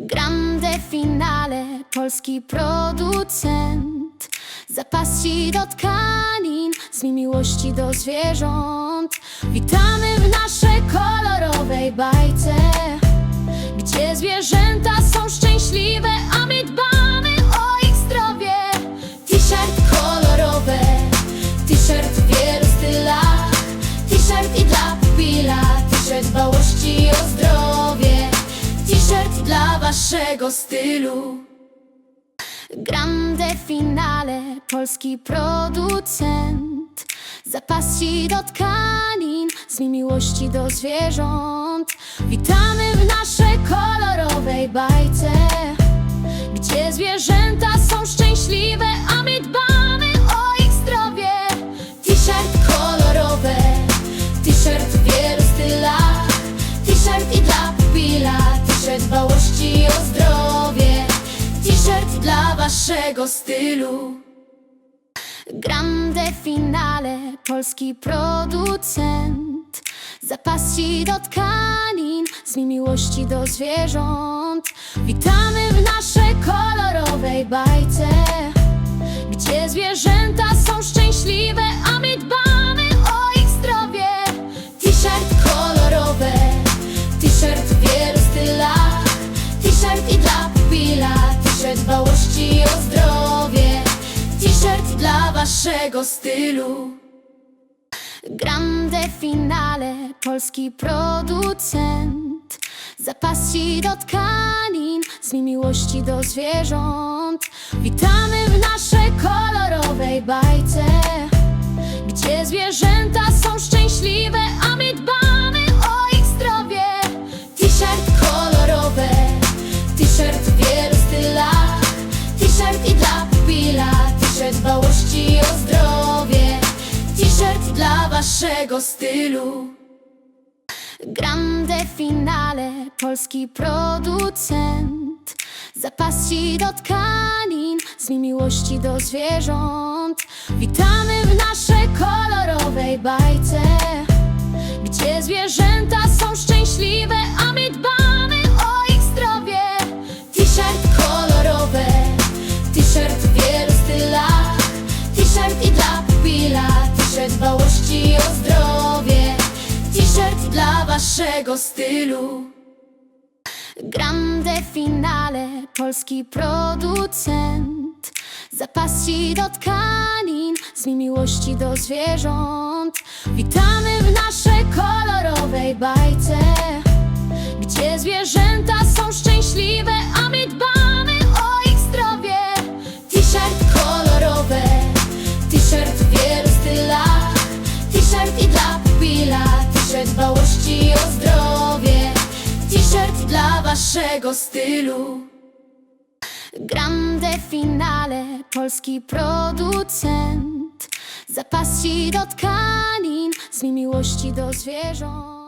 Grande finale, polski producent. Zapasci do tkanin, z miłości do zwierząt. Witamy w naszej kolorowej bajce Gdzie zwierzęta są szczęśliwe, a my dbamy o ich zdrowie. T-shirt Waszego stylu. Grande finale, polski producent. Zapasci do tkanin, z miłości do zwierząt. Witamy w naszej kolorowej bajce Gdzie zwierzęta są szczęśliwe, a my dbamy dla waszego stylu. Grande finale, polski producent. Zapasci do tkanin, z miłości do zwierząt. Witamy w naszej kolorowej bajce Gdzie zwierzęta są szczęśliwe, a my dbamy o ich zdrowie. T-shirt kolorowe, t-shirt w wielu stylach. T-shirt i dla pupila, t-shirt dbałości o zdrowie. T-shirt dla waszego stylu. Grande finale, polski producent. Zapasci do tkanin, z miłości do zwierząt. Witamy w naszej kolorowej bajce Gdzie zwierzęta są szczęśliwe, dla waszego stylu. Grande finale, polski producent. Zapasci do tkanin, z miłości do zwierząt. Witamy w naszej dbałości o zdrowie. T-shirt dla waszego stylu. Grande finale, polski producent. Zapasci do tkanin, z miłości do zwierząt. Witamy w waszego stylu. Grande finale, polski producent. Zapasci do tkanin, z miłości do zwierząt